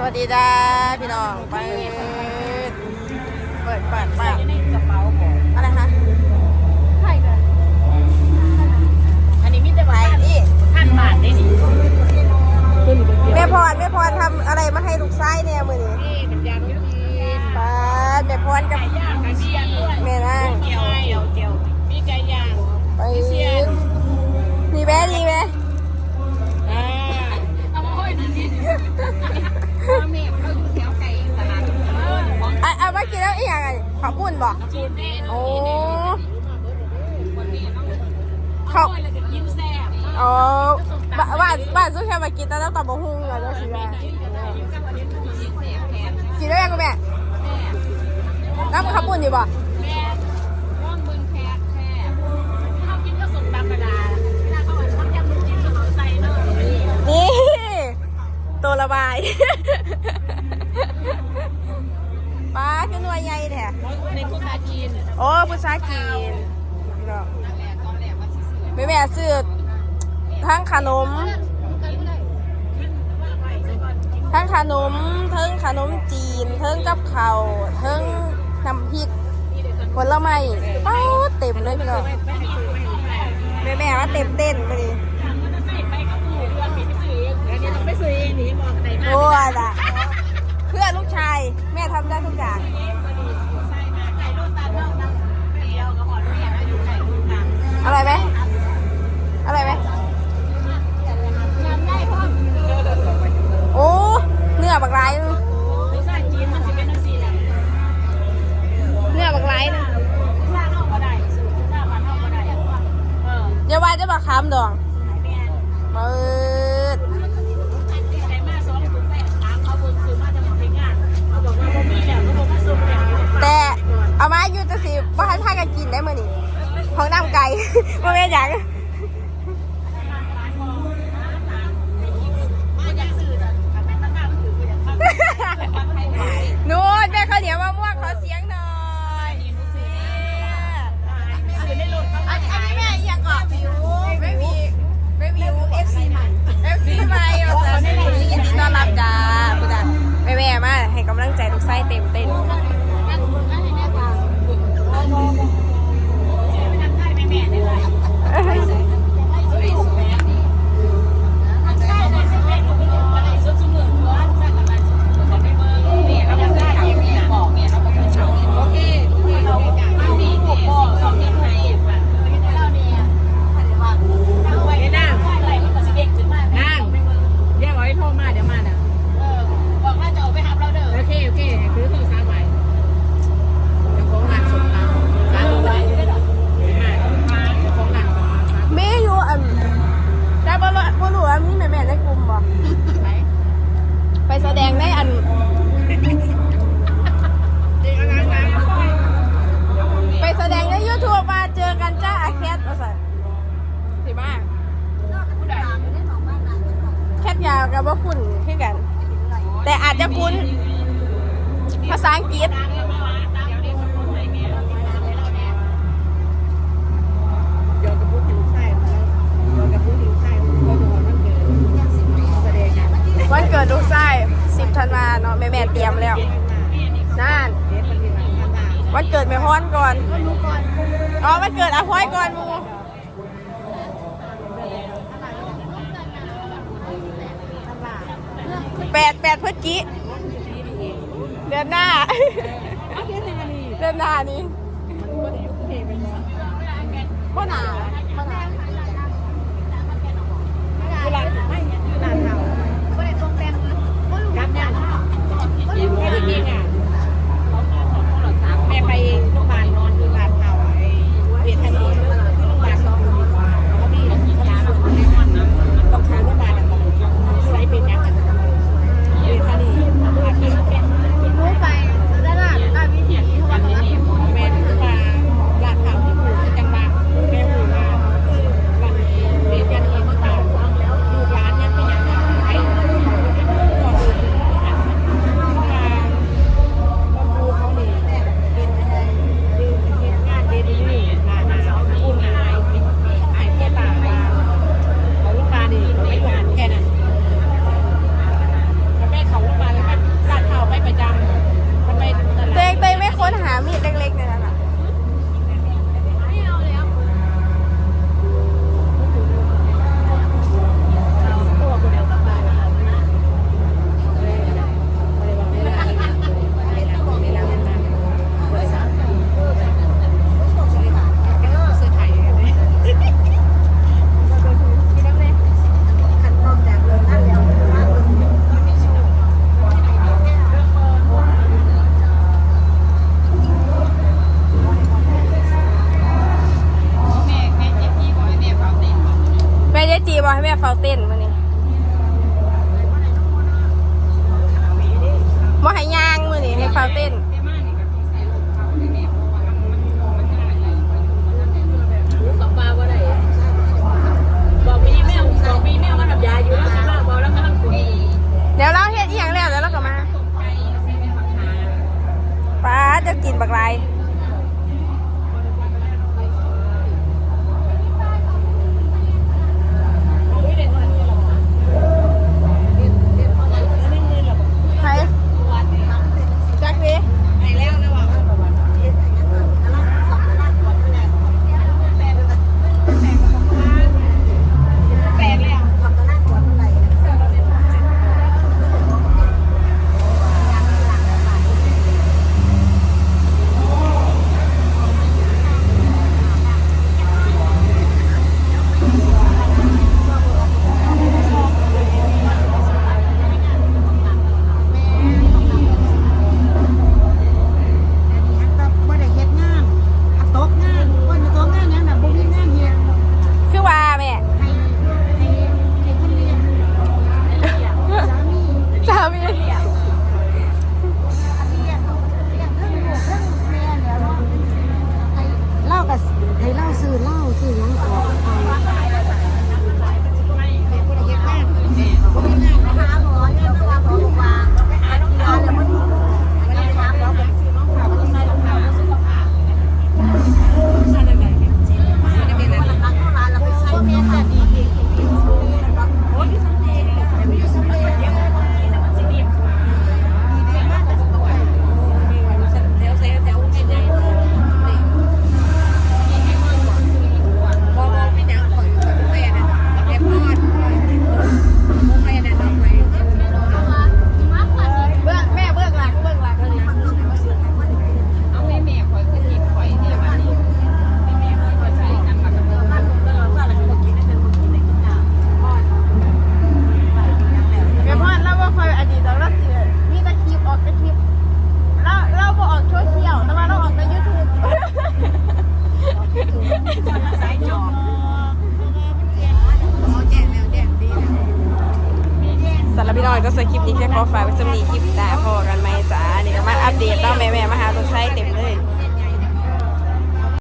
สวัสดีจ้าพี่น้องไปเปิดเปิดเปิดอะไรคะใช่ค่อันนี้มีแต่ใบนี่ท่านบาทได้ดิแม่พรแม่พรทำอะไรมาให้ลูกชายเนี่ยมือนนี่น้ำยาลูกทีป้าแม่พรกับแม่างเจียวเจียวมีไก่ย่างไปดีไหมดีไหม บอกโอ้เขาโอ้บ้านบ้านบ้าสุดแค่มากินแต่ต้องตับบะฮุ่งเลยด้วยสิแม่กินได้ยังกูแม่น้ำข้าวปุ้นดีบ่นี่ตัวระบาย ใหญ่แท้ในพุทธาจีนโอ้พุทธาจีนไม่แม่ซื้อทั้งขนม ทั้งขนมเทิงขนมจีน เทิงกับข้าวเทิงน้ำพริกผลไม้เต้าเต็มเลยพี่น้องแม่แม่ว่าเต็มเต้นมาดิโอ้ยเพื่อลูกชาย แม่ทำได้ทุกอย่างามดองเปิดแต่เอามาอยู่จะสิว่าให้พากันกินได้มื่อนี้ของน้ำไก่ม่เป็นอย่งนูนแม่ข้าเหนียวมะม่วงขอเสียง กับว่าคุ้นขึ้นกัน แต่อาจจะคุ้นภาษาอังกฤษวันเกิดลูกไส้สิบธันวาเนาะแม่แม่เตรียมแล้วนั่นวันเกิดแม่ฮ้อนก่อนอ๋อวันเกิดอาพ้อยก่อนมู ดพฤศจิเดือนหน้า เดือนหน้านี้ เดือนหน้านี้ก็หนาาวเต้น โปรไฟล์ว้สะนีคลิปหน้าพอกันไหมจ้านี่ก็มาอัปเดตเนางแม่แม่มาหาตัวใช้เต็มเลย